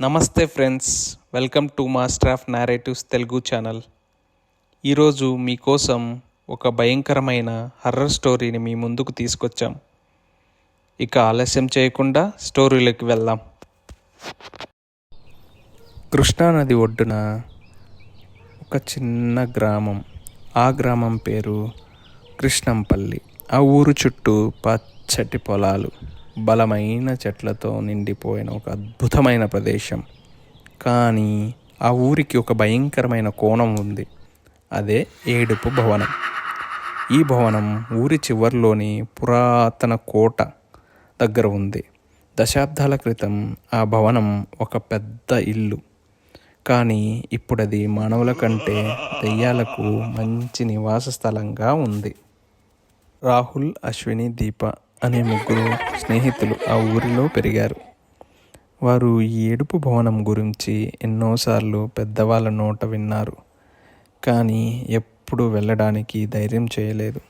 నమస్తే friends welcome to master of narratives Telugu channel. ఈరోజు మీకోసం ఒక భయంకరమైన హర్రర్ స్టోరీని మీ ముందుకు తీసుకొచ్చాం. ఇక ఆలస్యం చేయకుండా స్టోరీలోకి వెళ్దాం. కృష్ణానది ఒడ్డున ఒక చిన్న గ్రామం. ఆ గ్రామం పేరు కృష్ణంపల్లి. ఆ ఊరు చుట్టూ పచ్చటి పొలాలు. బలమైన చెట్లతో నిండిపోయిన ఒక అద్భుతమైన ప్రదేశం. కానీ ఆ ఊరికి ఒక భయంకరమైన కోణం ఉంది. అదే ఏడుపు భవనం. ఈ భవనం ఊరి చివర్లోని పురాతన కోట దగ్గర ఉంది. దశాబ్దాల క్రితం ఆ భవనం ఒక పెద్ద ఇల్లు. కానీ ఇప్పుడు అది మానవుల కంటే దెయ్యాలకు మంచి నివాస స్థలంగా ఉంది. రాహుల్ అశ్విని దీప అనే ముగ్గురు స్నేహితులు ఆ ఊరిలో పెరిగారు. వారు ఈ ఏడుపు భవనం గురించి ఎన్నోసార్లు పెద్దవాళ్ళ నోట విన్నారు. కానీ ఎప్పుడు వెళ్ళడానికి ధైర్యం చేయలేదు.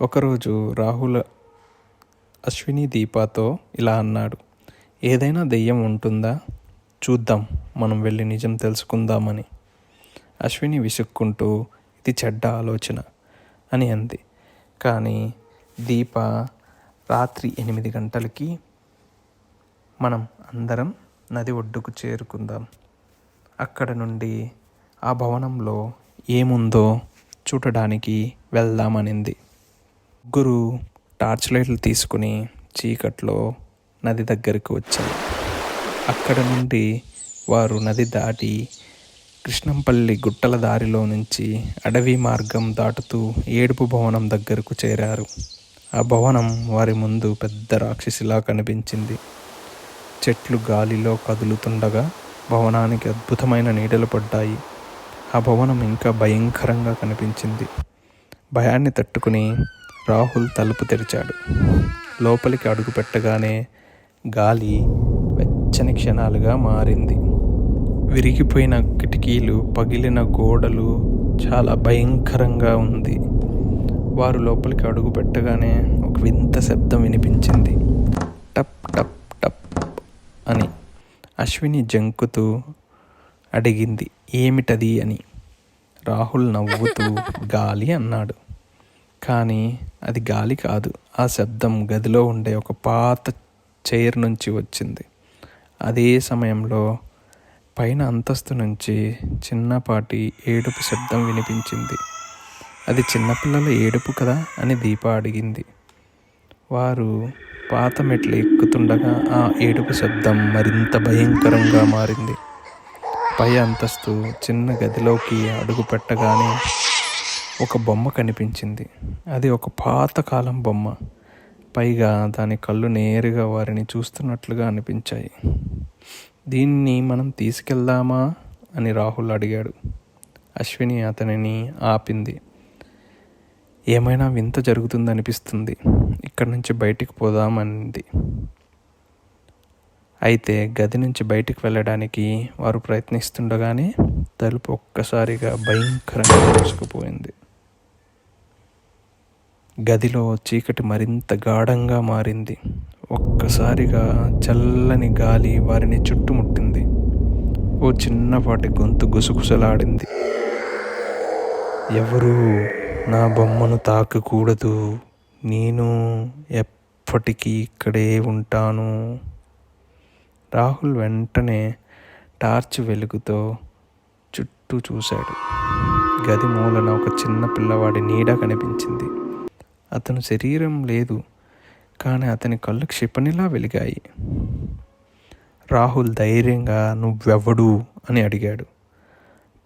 ఒకరోజు రాహుల్ అశ్విని దీపాతో ఇలా అన్నాడు. ఏదైనా దెయ్యం ఉంటుందా? చూద్దాం. మనం వెళ్ళి నిజం తెలుసుకుందామని. అశ్విని విసుక్కుంటూ ఇది చెడ్డ ఆలోచన అని అంది. కానీ దీప రాత్రి ఎనిమిది గంటలకి మనం అందరం నది ఒడ్డుకు చేరుకుందాం. అక్కడ నుండి ఆ భవనంలో ఏముందో చూడడానికి వెళ్దామనింది. ముగ్గురు టార్చ్ లైట్లు తీసుకుని చీకట్లో నది దగ్గరికి వచ్చారు. అక్కడ నుండి వారు నది దాటి కృష్ణంపల్లి గుట్టల దారిలో నుంచి అడవి మార్గం దాటుతూ ఏడుపు భవనం దగ్గరకు చేరారు. ఆ భవనం వారి ముందు పెద్ద రాక్షసిలా కనిపించింది. చెట్లు గాలిలో కదులుతుండగా భవనానికి అద్భుతమైన నీడలు పడ్డాయి. ఆ భవనం ఇంకా భయంకరంగా కనిపించింది. భయాన్ని తట్టుకుని రాహుల్ తలుపు తెరిచాడు. లోపలికి అడుగు పెట్టగానే గాలి వెచ్చని క్షణాలుగా మారింది. విరిగిపోయిన కిటికీలు పగిలిన గోడలు చాలా భయంకరంగా ఉంది. వారు లోపలికి అడుగు పెట్టగానే ఒక వింత శబ్దం వినిపించింది. టప్ టప్ టప్ అని అశ్విని జంకుతూ అడిగింది. ఏమిటది అని రాహుల్ నవ్వుతూ గాలి అన్నాడు. కానీ అది గాలి కాదు. ఆ శబ్దం గదిలో ఉండే ఒక పాత చైర్ నుంచి వచ్చింది. అదే సమయంలో పైన అంతస్తు నుంచి చిన్నపాటి ఏడుపు శబ్దం వినిపించింది. అది చిన్నపిల్లల ఏడుపు కదా అని దీప అడిగింది. వారు పాత మెట్లు ఎక్కుతుండగా ఆ ఏడుపు శబ్దం మరింత భయంకరంగా మారింది. పై అంతస్తు చిన్న గదిలోకి అడుగు పెట్టగానే ఒక బొమ్మ కనిపించింది. అది ఒక పాతకాలం బొమ్మ. పైగా దాని కళ్ళు నేరుగా వారిని చూస్తున్నట్లుగా అనిపించాయి. దీన్ని మనం తీసుకెళ్దామా అని రాహుల్ అడిగాడు. అశ్విని అతనిని ఆపింది. ఏమైనా వింత జరుగుతుందనిపిస్తుంది. ఇక్కడి నుంచి బయటికి పోదామనింది. అయితే గది నుంచి బయటికి వెళ్ళడానికి వారు ప్రయత్నిస్తుండగానే తలుపు ఒక్కసారిగా భయంకరంగా మూసుకుపోయింది గదిలో చీకటి మరింత గాఢంగా మారింది. ఒక్కసారిగా చల్లని గాలి వారిని చుట్టుముట్టింది. ఓ చిన్నపాటి గొంతు గుసగుసలాడింది. ఎవరు? నా బొమ్మను తాకకూడదు. నేను ఎప్పటికీ ఇక్కడే ఉంటాను. రాహుల్ వెంటనే టార్చ్ వెలుగుతో చుట్టూ చూశాడు. గది మూలన ఒక చిన్న పిల్లవాడి నీడ కనిపించింది. అతను శరీరం లేదు కానీ అతని కళ్ళు క్షిపణిలా వెలిగాయి. రాహుల్ ధైర్యంగా నువ్వెవడు? అని అడిగాడు.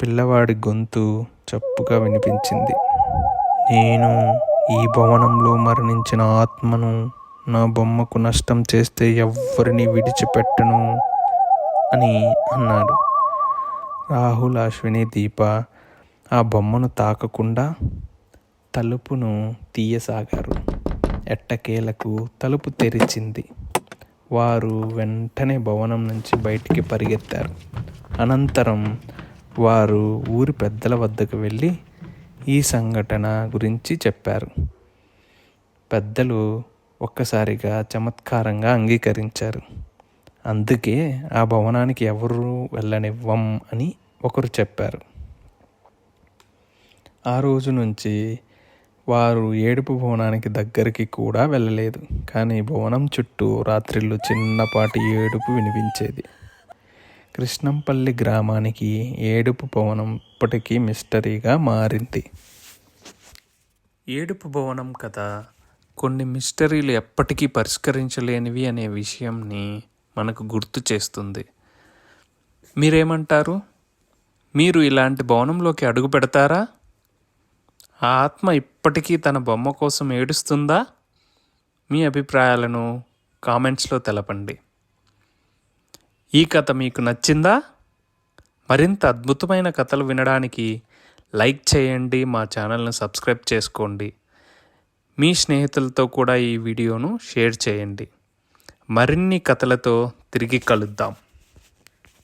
పిల్లవాడి గొంతు చప్పుగా వినిపించింది. నేను ఈ భవనంలో మరణించిన ఆత్మను నా బొమ్మకు నష్టం చేస్తే ఎవ్వరిని విడిచిపెట్టను అని అన్నాడు. రాహుల్ అశ్విని దీప ఆ బొమ్మను తాకకుండా తలుపును తీయసాగారు. ఎట్టకేలకు తలుపు తెరిచింది. వారు వెంటనే భవనం నుంచి బయటికి పరిగెత్తారు. అనంతరం వారు ఊరి పెద్దల వద్దకు వెళ్ళి ఈ సంఘటన గురించి చెప్పారు. పెద్దలు ఒక్కసారిగా చమత్కారంగా అంగీకరించారు. అందుకే ఆ భవనానికి ఎవరు వెళ్ళనివ్వం అని ఒకరు చెప్పారు. ఆ రోజు నుంచి వారు ఏడుపు భవనానికి దగ్గరికి కూడా వెళ్ళలేదు. కానీ భవనం చుట్టూ రాత్రిళ్ళు చిన్నపాటి ఏడుపు వినిపించేది. కృష్ణంపల్లి గ్రామానికి ఏడుపు భవనం ఇప్పటికీ మిస్టరీగా మారింది. ఏడుపు భవనం కథ కొన్ని మిస్టరీలు ఎప్పటికీ పరిష్కరించలేనివి అనే విషయంని మనకు గుర్తు చేస్తుంది. మీరేమంటారు? మీరు ఇలాంటి భవనంలోకి అడుగు పెడతారా? ఆ ఆత్మ ఇప్పటికీ తన బొమ్మ కోసం ఏడుస్తుందా? మీ అభిప్రాయాలను కామెంట్స్లో తెలపండి. ఈ కథ మీకు నచ్చిందా? మరింత అద్భుతమైన కథలు వినడానికి లైక్ చేయండి మా ఛానల్ను సబ్స్క్రైబ్ చేసుకోండి. మీ స్నేహితులతో కూడా ఈ వీడియోను షేర్ చేయండి. మరిన్ని కథలతో తిరిగి కలుద్దాం.